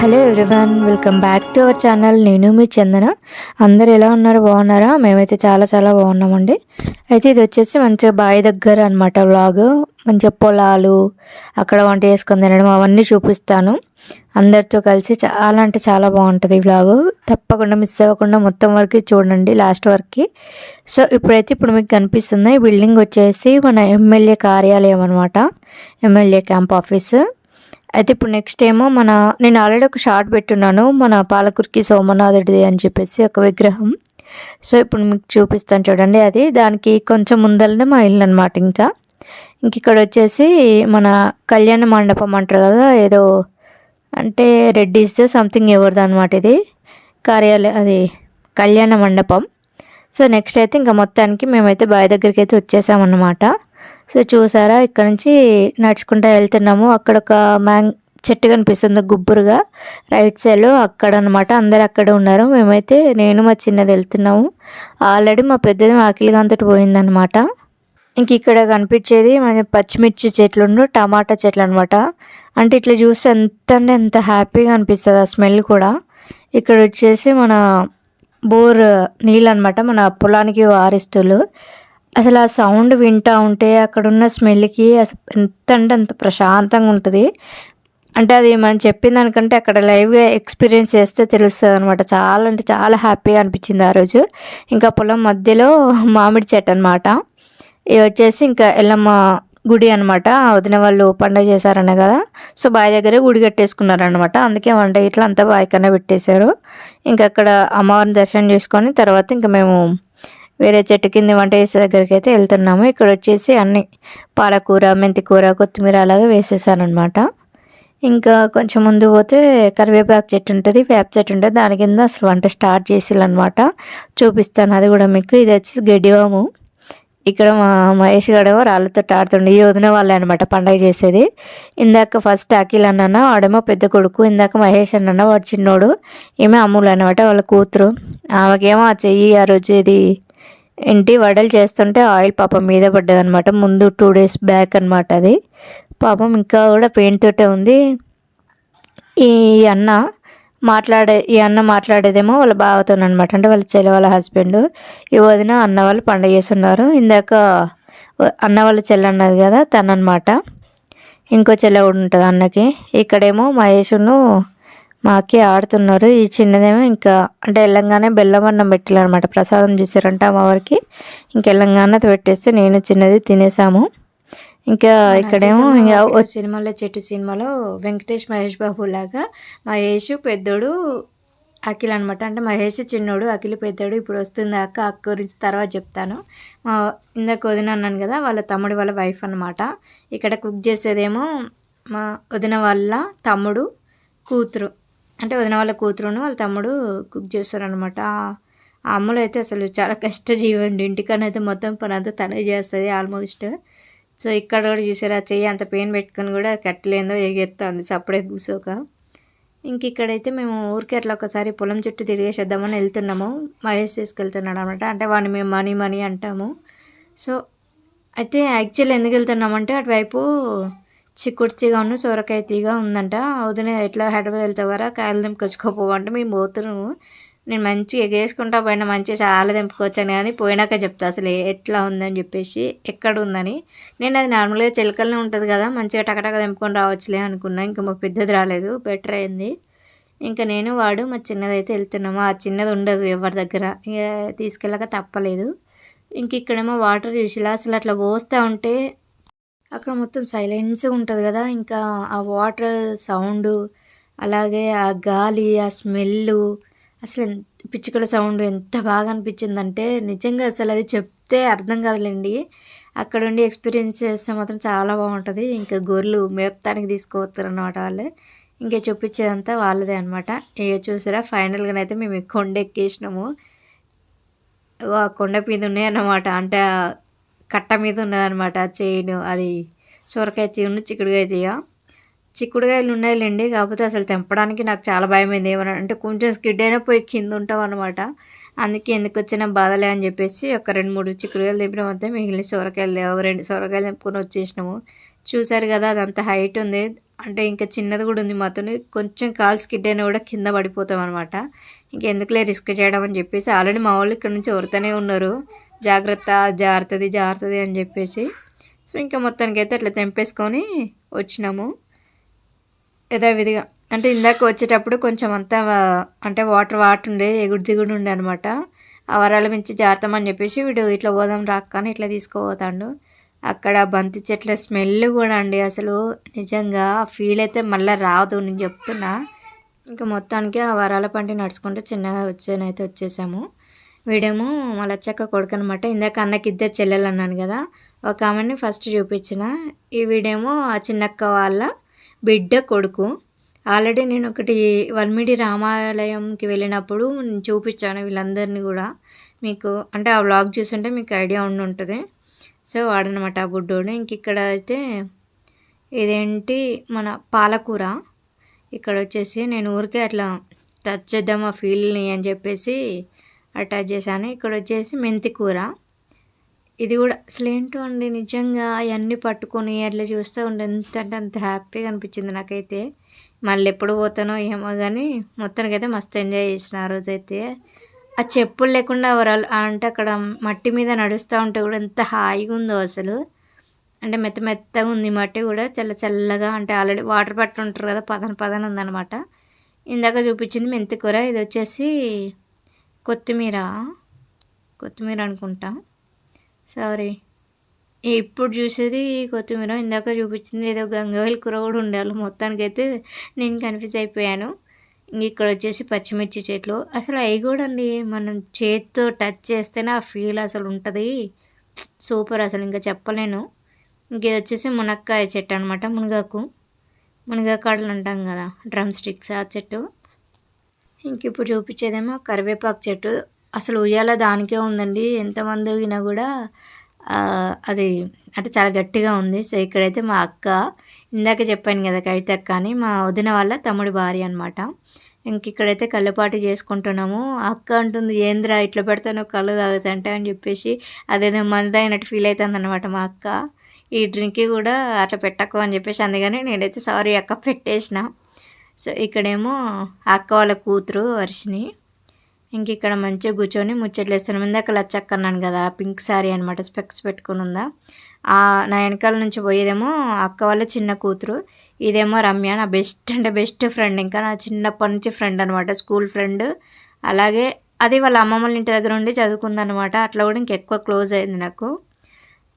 Hello everyone welcome back to our channel. నేను మీ చందన. అందరు ఎలా ఉన్నారు? బాగున్నారా? మేమైతే చాలా చాలా బాగున్నామండి. అయితే ఇది వచ్చేసి మంచిగా బావి దగ్గర అనమాట వ్లాగ్ మంచిగా పొలాలు అక్కడ వంట చేసుకొని తినడం అవన్నీ చూపిస్తాను. అందరితో కలిసి చాలా అంటే చాలా బాగుంటుంది ఈ వ్లాగ్ తప్పకుండా మిస్ అవ్వకుండా మొత్తం వరకు చూడండి లాస్ట్ వరకు. సో ఇప్పుడైతే ఇప్పుడు మీకు కనిపిస్తుంది ఈ బిల్డింగ్ వచ్చేసి మన ఎమ్మెల్యే కార్యాలయం అనమాట ఎమ్మెల్యే క్యాంప్ ఆఫీస్ అయితే ఇప్పుడు నెక్స్ట్ ఏమో మన నేను ఆల్రెడీ ఒక షార్ట్ పెట్టున్నాను మన పాలకురికి సోమనాథుడిది అని చెప్పేసి ఒక విగ్రహం. సో ఇప్పుడు మీకు చూపిస్తాను చూడండి అది. దానికి కొంచెం ముందరనే మా ఇల్లు అనమాట ఇంకా. ఇంక ఇక్కడ వచ్చేసి మన కళ్యాణ మండపం అంటారు కదా ఏదో అంటే రెడ్డిస్ సంథింగ్ ఎవరిది అనమాట ఇది. కార్యాలయం అది కళ్యాణ మండపం. సో నెక్స్ట్ అయితే ఇంకా మొత్తానికి మేమైతే బావి దగ్గరికి అయితే వచ్చేసామన్నమాట. సో చూసారా ఇక్కడ నుంచి నడుచుకుంటూ వెళ్తున్నాము. అక్కడ ఒక మ్యాంగ్ చెట్టు కనిపిస్తుంది గుబ్బురుగా రైట్ సైడ్లో అక్కడ అనమాట అందరు అక్కడ ఉన్నారు. మేమైతే నేను మా చిన్నది వెళ్తున్నాము. ఆల్రెడీ మా పెద్దది ఆకిలిగా అంతటి పోయిందనమాట ఇంక ఇక్కడ కనిపించేది మన పచ్చిమిర్చి చెట్లు టమాటా చెట్లు అనమాట అంటే ఇట్లా చూస్తే ఎంత అంటే ఎంత హ్యాపీగా అనిపిస్తుంది ఆ స్మెల్ కూడా. ఇక్కడ వచ్చేసి మన బోర్ నీళ్ళు అనమాట మన పొలానికి వారిస్తులు అసలు ఆ సౌండ్ వింటూ ఉంటే అక్కడున్న స్మెల్కి అసలు ఎంత అంటే అంత ప్రశాంతంగా ఉంటుంది. అంటే అది మనం చెప్పిన దానికంటే అక్కడ లైవ్గా ఎక్స్పీరియన్స్ చేస్తే తెలుస్తుంది అనమాట చాలా అంటే చాలా హ్యాపీగా అనిపించింది ఆ రోజు. ఇంకా పొలం మధ్యలో మామిడి చెట్టు అనమాట ఇది వచ్చేసి ఇంకా ఎల్లమ్మ గుడి అనమాట వదిన వాళ్ళు పండగ చేశారనే కదా. సో బావి దగ్గరే గుడి కట్టేసుకున్నారనమాట అందుకే వంట ఇట్లా అంతా బావి కన్నా పెట్టేశారు. ఇంకా అక్కడ అమ్మవారిని దర్శనం చేసుకొని తర్వాత ఇంకా మేము వేరే చెట్టు కింద వంట చేసే దగ్గరికి అయితే వెళ్తున్నాము. ఇక్కడ వచ్చేసి అన్ని పాలకూర మెంతికూర కొత్తిమీర అలాగే వేసేసాను అనమాట ఇంకా కొంచెం ముందు పోతే కరివేపాకు చెట్టు ఉంటుంది వేప చెట్టు ఉంటుంది. దాని కింద అసలు వంట స్టార్ట్ చేసిల్లనమాట చూపిస్తాను అది కూడా మీకు. ఇది వచ్చేసి గడ్డివాము. ఇక్కడ మా మహేష్ గడేమో రాళ్ళతో ఆడుతుండే. ఈ వదిన వాళ్ళే అనమాట పండగ చేసేది. ఇందాక ఫస్ట్ అఖిల్ అన్న వాడేమో పెద్ద కొడుకు. ఇందాక మహేష్ అన్న వాడు చిన్నోడు. ఏమో అమ్ములు అనమాట వాళ్ళ కూతురు. ఆమెకేమో ఆ చెయ్యి ఆ రోజు ఇది ఇంటి వడలు చేస్తుంటే ఆయిల్ పాపం మీద పడ్డదనమాట ముందు టూ డేస్ బ్యాక్ అనమాట అది. పాపం ఇంకా కూడా పెయిన్ తోటే ఉంది. ఈ అన్న మాట్లాడే ఈ అన్న మాట్లాడేదేమో వాళ్ళ బావతో అనమాట అంటే వాళ్ళ చెల్లె వాళ్ళ హస్బెండ్ ఈ వదిన అన్న వాళ్ళు పండుగ చేస్తున్నారు. ఇందాక అన్న వాళ్ళ చెల్లె అన్నది కదా తననమాట ఇంకో చెల్లె కూడా ఉంటుంది అన్నకి. ఇక్కడేమో మహేష్ను మాకి ఆడుతున్నారు. ఈ చిన్నదేమో ఇంకా అంటే వెళ్ళంగానే బెల్లం అన్నం పెట్టాలన్నమాట ప్రసాదం చేశారంట అమ్మవారికి. ఇంకా వెళ్ళంగానే పెట్టేస్తే నేను చిన్నది తినేసాము. ఇంకా ఇక్కడేమో ఇంకా సినిమాలో చెట్టు సినిమాలో వెంకటేష్ మహేష్ బాబు లాగా మహేష్ పెద్దోడు అఖిల్ అనమాట అంటే మహేష్ చిన్నోడు అఖిల్ పెద్దోడు ఇప్పుడు వస్తుంది అక్క అక్క గురించి తర్వాత చెప్తాను. మా ఇందాక వదిన అన్నాను కదా వాళ్ళ తమ్ముడు వాళ్ళ వైఫ్ అనమాట ఇక్కడ కుక్ చేసేదేమో మా వదిన వాళ్ళ తమ్ముడు కూతురు. అంటే వదిన వాళ్ళ కూతురును వాళ్ళ తమ్ముడు కుక్ చేస్తారనమాట ఆ అమ్మలో అయితే అసలు చాలా కష్టజీవి అండి. ఇంటికన్నా అయితే మొత్తం పని అంతా తనే చేస్తుంది ఆల్మోస్ట్ సో ఇక్కడ కూడా చూసారా చెయ్యి అంత పెయిన్ పెట్టుకొని కూడా కట్టలేదో ఎగెత్తుంది సప్పుడే కూసోక. ఇంక ఇక్కడైతే మేము ఊరికి అట్లా ఒకసారి పొలం చుట్టూ తిరిగేసేద్దామని వెళ్తున్నాము. మహేష్ తీసుకెళ్తున్నాడు అనమాట అంటే వాడిని మేము మనీ మనీ అంటాము. సో అయితే యాక్చువల్ ఎందుకు వెళ్తున్నామంటే అటువైపు చిక్కుడు ఉన్న సొరకాయ తీగ ఉందంట. వదిన ఎట్లా హైదరాబాద్ వెళ్తావు కదా కాయలు తెంపుకొచ్చుకోపోవంటే మేము పోతున్నాము నేను మంచిగా ఎగేసుకుంటా పోయినా మంచిగా చాలా తెంపుకొచ్చాను కానీ పోయినాక చెప్తా అసలు ఎట్లా ఉందని చెప్పేసి ఎక్కడ ఉందని నేను అది నార్మల్గా చిలకలనే ఉంటుంది కదా మంచిగా టకటక తెంపుకొని రావచ్చులే అనుకున్నా. ఇంకా మా పెద్దది రాలేదు బెటర్ అయింది. ఇంకా నేను వాడు మా చిన్నది అయితే వెళ్తున్నాము. ఆ చిన్నది ఉండదు ఎవరి దగ్గర. ఇక తీసుకెళ్ళక తప్పలేదు. ఇంక ఇక్కడేమో వాటర్ చూసిలా అసలు అట్లా పోస్తూ ఉంటే అక్కడ మొత్తం సైలెన్స్ ఉంటుంది కదా. ఇంకా ఆ వాటర్ సౌండ్ అలాగే ఆ గాలి ఆ స్మెల్ అసలు పిచ్చుకల సౌండ్ ఎంత బాగా అనిపించిందంటే నిజంగా అసలు అది చెప్తే అర్థం కాదులేండి. అక్కడ ఉండి ఎక్స్పీరియన్స్ చేస్తే మాత్రం చాలా బాగుంటుంది. ఇంకా గొర్రెలు మేపుతానికి తీసుకుపోతారు అన్నమాట వాళ్ళే. ఇంకా చూపించేదంతా వాళ్ళదే అనమాట ఇక చూసారా ఫైనల్గానైతే మేము కొండ ఎక్కేసినాము. ఆ కొండ మీద ఉన్నాయన్నమాట. అంటే కట్ట మీద ఉన్నదనమాట చైన్. అది సొరకాయ తీగ చిక్కుడుకాయ తీగ చిక్కుడుకాయలు ఉన్నాయిలేండి కాకపోతే అసలు తెంపడానికి నాకు చాలా భయమైంది. ఏమన్నా అంటే కొంచెం స్కిడ్ అయినా పోయి కింద ఉంటాం అనమాట అందుకే ఎందుకు వచ్చిన బాధలే అని చెప్పేసి ఒక రెండు మూడు చిక్కుడుకాయలు తెంపిన మొత్తం మిగిలిన సొరకాయలు లేవు రెండు సొరకాయలు తెంపుకొని వచ్చేసినాము. చూసారు కదా అదంత హైట్ ఉంది. అంటే ఇంకా చిన్నది కూడా ఉంది మాతో కొంచెం కాల్ స్కిడ్ అయినా కూడా కింద పడిపోతాం అనమాట ఇంకెందుకులే రిస్క్ చేయడం అని చెప్పేసి ఆల్రెడీ మా వాళ్ళు ఇక్కడ నుంచి ఎవరితోనే ఉన్నారు. జాగ్రత్త జారుతుంది జారుతుంది అని చెప్పేసి. సో ఇంకా మొత్తానికి అయితే అట్లా తెంపేసుకొని వచ్చినాము. యథావిధిగా అంటే ఇందాక వచ్చేటప్పుడు కొంచెం అంతా అంటే వాటర్ వాటర్ ఉండే ఎగుడు దిగుడు ఉండే అనమాట ఆ వరాల మించి జారుతామని చెప్పేసి వీడు ఇట్లా పోదాం రాక్కని ఇట్లా తీసుకుపోతాడు. అక్కడ బంతి చెట్ల స్మెల్ కూడా అండి అసలు. నిజంగా ఫీల్ అయితే మళ్ళీ రాదు నేను చెప్తున్నా. ఇంకా మొత్తానికి ఆ వరాల పంటి నడుచుకుంటూ చిన్నగా వచ్చేనైతే వచ్చేసాము. వీడేమో మా కొడుకు అనమాట ఇందాక అన్నకి ఇద్దరు చెల్లెలు అన్నాను కదా. ఒక ఆమెని ఫస్ట్ చూపించిన. ఈ వీడేమో ఆ చిన్నక్క వాళ్ళ బిడ్డ కొడుకు. ఆల్రెడీ నేను ఒకటి వల్మిడి రామాలయంకి వెళ్ళినప్పుడు నేను చూపించాను వీళ్ళందరినీ కూడా. మీకు అంటే ఆ వ్లాగ్ చూసుంటే మీకు ఐడియా ఉండి ఉంటుంది. సో వాడనమాట ఆ బుడ్డోడు. ఇంక ఇక్కడ అయితే ఇదేంటి? మన పాలకూర. ఇక్కడ వచ్చేసి నేను ఊరికే అట్లా టచ్ చేద్దాం ఆ ఫీల్ని అని చెప్పేసి అటాచ్ చేశాను. ఇక్కడ వచ్చేసి మెంతి కూర. ఇది కూడా అసలు ఏంటో అండి నిజంగా అవన్నీ పట్టుకొని అట్లా చూస్తూ ఉండే ఎంత అంటే అంత హ్యాపీగా అనిపించింది నాకైతే. మళ్ళీ ఎప్పుడు పోతానో ఏమో కానీ మొత్తానికి అయితే మస్తు ఎంజాయ్ చేసిన ఆ రోజైతే. ఆ చెప్పులు లేకుండా వరాలు అంటే అక్కడ మట్టి మీద నడుస్తూ ఉంటే కూడా ఎంత హాయిగా ఉందో అసలు. అంటే మెత్త మెత్తగా ఉంది మట్టి కూడా చల్ల చల్లగా అంటే ఆల్రెడీ వాటర్ పట్టు ఉంటారు కదా పదన పదన ఉందన్నమాట. ఇందాక చూపించింది మెంతి కూర. ఇది వచ్చేసి కొత్తిమీర కొత్తిమీర అనుకుంటా. సారీ. ఇప్పుడు చూసేది కొత్తిమీర. ఇందాక చూపించింది ఏదో గంగవేలి కూర కూడా ఉండాలి. మొత్తానికి అయితే నేను కన్ఫ్యూజ్ అయిపోయాను. ఇక్కడ వచ్చేసి పచ్చిమిర్చి చెట్లు. అసలు అవి కూడా అండి మనం చేతితో టచ్ చేస్తేనే ఆ ఫీల్ అసలు ఉంటుంది. సూపర్ అసలు ఇంకా చెప్పలేను. ఇంకేది వచ్చేసి మునక్కాయ చెట్టు అనమాట మునగాకు. మునగాకాడలు అంటాం కదా డ్రమ్ స్టిక్స్ ఆ చెట్టు. ఇంక ఇప్పుడు చూపించేదేమో కరివేపాకు చెట్టు. అసలు ఉయ్యాల దానికే ఉందండి. ఎంతమంది ఊగినా కూడా అది అంటే చాలా గట్టిగా ఉంది. సో ఇక్కడైతే మా అక్క ఇందాక చెప్పాను కదా కవిత అక్క అని మా వదిన వాళ్ళ తమ్ముడి భార్య అనమాట ఇంక ఇక్కడైతే కళ్ళపాటి చేసుకుంటున్నాము. అక్క అంటుంది ఏంద్రా ఇట్లా పెడతాను కళ్ళు తాగుతంటే అని చెప్పేసి అదేదో మంది అయినట్టు ఫీల్ అవుతుంది అనమాట మా అక్క. ఈ డ్రింక్ కూడా అట్లా పెట్టకు అని చెప్పేసి అందుకని నేనైతే సారీ అక్క పెట్టేసిన. సో ఇక్కడేమో అక్క వాళ్ళ కూతురు వర్షిని ఇంక ఇక్కడ మంచిగా కూర్చొని ముచ్చట్లు వేస్తున్నాం ఇందాక లచ్చక్క అన్నాను కదా పింక్ శారీ అనమాట స్పెక్స్ పెట్టుకుని ఉందా? నా వెనకాల నుంచి పోయేదేమో అక్క వాళ్ళ చిన్న కూతురు ఇదేమో రమ్య నా బెస్ట్ అంటే బెస్ట్ ఫ్రెండ్ ఇంకా నా చిన్నప్పటి నుంచి ఫ్రెండ్ అనమాట స్కూల్ ఫ్రెండ్. అలాగే అది వాళ్ళ అమ్మమ్మల ఇంటి దగ్గర ఉండి చదువుకుందనమాట అట్లా కూడా ఇంకెక్కువ క్లోజ్ అయింది నాకు.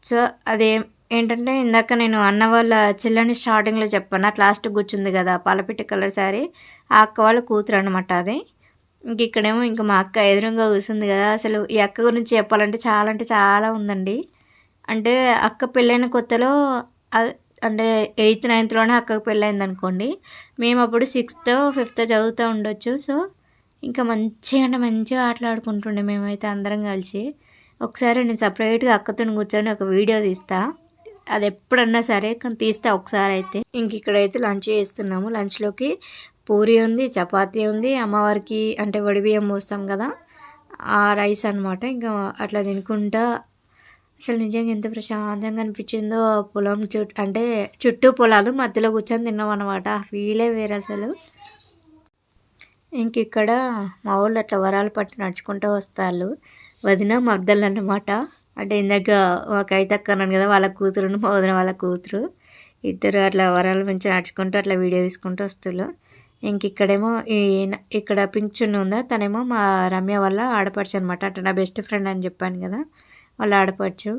సో అదే ఏంటంటే ఇందాక నేను అన్న వాళ్ళ చెల్లని స్టార్టింగ్లో చెప్పాను. అట్లా లాస్ట్ కూర్చుంది కదా పాలపిట్టి కలర్ శారీ ఆ అక్క వాళ్ళ కూతురు అనమాట అది. ఇంక ఇక్కడేమో ఇంకా మా అక్క ఎదురుగా కూర్చుంది కదా. అసలు ఈ అక్క గురించి చెప్పాలంటే చాలా అంటే చాలా ఉందండి. అంటే అక్క పెళ్ళైన కొత్తలో అంటే ఎయిత్ నైన్త్లోనే అక్కకు పెళ్ళైంది అనుకోండి. మేము అప్పుడు సిక్స్త్ ఫిఫ్త్ చదువుతూ ఉండొచ్చు. సో ఇంకా మంచిగా అంటే మంచిగా ఆటలాడుకుంటుండే మేమైతే అందరం కలిసి. ఒకసారి నేను సపరేట్గా అక్కతో కూర్చొని ఒక వీడియో తీస్తాను అది ఎప్పుడన్నా సరే కానీ తీస్తే ఒకసారి అయితే ఇంక ఇక్కడైతే లంచ్ చేస్తున్నాము. లంచ్లోకి పూరి ఉంది చపాతీ ఉంది అమ్మవారికి అంటే వడిబియ్యం పోస్తాం కదా ఆ రైస్ అనమాట ఇంకా అట్లా తినుకుంటా. అసలు నిజంగా ఎంత ప్రశాంతంగా అనిపించిందో పొలం చుట్టూ అంటే చుట్టూ పొలాలు మధ్యలో కూర్చొని తిన్నాం అనమాట ఆ ఫీలే వేరే అసలు. ఇంక ఇక్కడ మా ఊళ్ళో అట్లా వరాలు పట్టి నడుచుకుంటూ వస్తారు. వదిన మద్దలు అన్నమాట. అంటే ఇందాక మా కవితక్క అన్నాను కదా వాళ్ళ కూతురు మా వదిన వాళ్ళ కూతురు. ఇద్దరు అట్లా వరాలు మంచి నడుచుకుంటూ అట్లా వీడియో తీసుకుంటూ వస్తున్నారు ఇంక ఇక్కడేమో ఈ ఇక్కడ పింక్ ఉందా తనేమో మా రమ్య వల్ల ఆడపడుచు అనమాట అంటే నా బెస్ట్ ఫ్రెండ్ అని చెప్పాను కదా వాళ్ళు ఆడపడుచు.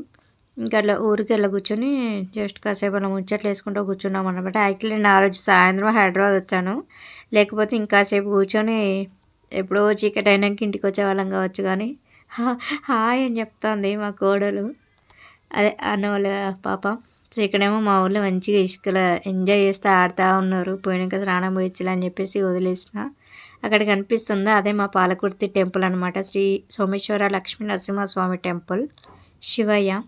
ఇంకా అట్లా ఊరికి వెళ్ళి కూర్చొని జస్ట్ కాసేపు అలా ముచ్చట్లు వేసుకుంటూ కూర్చున్నాం అనమాట యాక్చువల్లీ నేను ఆ రోజు సాయంత్రం హైదరాబాద్ వచ్చాను. లేకపోతే ఇంకాసేపు కూర్చొని ఎప్పుడో చీకటి అయినాక ఇంటికి వచ్చేవాళ్ళం కావచ్చు కానీ హాయ్ అని చెప్తుంది మా కోడలు. అదే అన్న వాళ్ళ పాప. సో ఇక్కడేమో మా ఊళ్ళో మంచిగా ఇసుకలో ఎంజాయ్ చేస్తూ ఆడుతూ ఉన్నారు. పోయినాక స్నానం పోయించాలి అని చెప్పేసి వదిలేసిన. అక్కడ కనిపిస్తుందా అదే మా పాలకుర్తి టెంపుల్ అనమాట శ్రీ సోమేశ్వర లక్ష్మీ నరసింహస్వామి టెంపుల్. శివయ్య.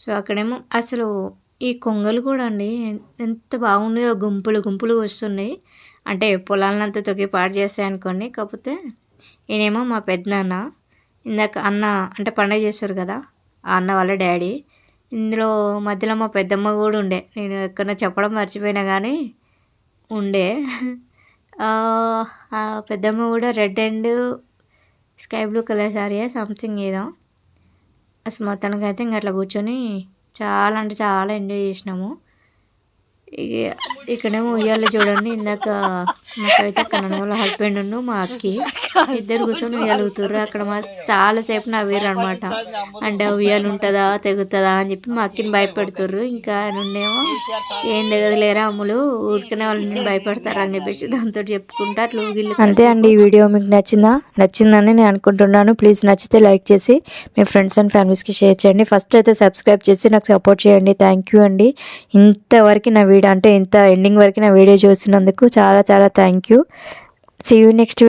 సో అక్కడేమో అసలు ఈ కొంగలు కూడా అండి ఎంత బాగున్నాయో గుంపులు గుంపులు వస్తున్నాయి. అంటే పొలాలనంతా తొక్కి పాడు చేస్తాయి అనుకోండి. కాకపోతే ఈయనేమో మా పెద్దనాన్న. ఇందాక అన్న అంటే పండగ చేస్తారు కదా ఆ అన్న వాళ్ళ డాడీ. ఇందులో మధ్యలో మా పెద్దమ్మ కూడా ఉండే. నేను ఎక్కడ చెప్పడం మర్చిపోయినా కానీ ఉండే. పెద్దమ్మ కూడా red and sky blue colour sorry something ఏదో. అసలు మొత్తానికి అయితే ఇంక అట్లా కూర్చొని చాలా అంటే చాలా ఎంజాయ్ చేసినాము. ఇక ఇక్కడేమో ఉయ్యాలు చూడండి ఇందాక మాకైతే అక్కడ వాళ్ళ హస్బెండ్ ఉన్ను మా అక్కి. ఇద్దరు కూర్చొని ఉయ్యాలు ఊతుర్రు అక్కడ మా చాలాసేపు నవ్వారు అనమాట అంటే ఉయ్యాలు ఉంటుందా తెగుతుందా అని చెప్పి మా అక్కిని భయపెడుతుర్రు. ఇంకా నుండేమో ఏం తెగదులేరా అమ్ములు ఊరికనే వాళ్ళని భయపడతారు అని చెప్పేసి దాంతో చెప్పుకుంటా అట్లా ఊగిళ్ళు అంతే అండి ఈ వీడియో మీకు నచ్చిందా? నచ్చిందని నేను అనుకుంటున్నాను. ప్లీజ్ నచ్చితే లైక్ చేసి మీ ఫ్రెండ్స్ అండ్ ఫ్యామిలీస్కి షేర్ చేయండి. ఫస్ట్ అయితే సబ్స్క్రైబ్ చేసి నాకు సపోర్ట్ చేయండి. థ్యాంక్ యూ అండి. ఇంతవరకు నా వీడియో అంటే ఇంత ఎండింగ్ వరకు నా వీడియో చూస్తున్నందుకు చాలా చాలా thank you see you next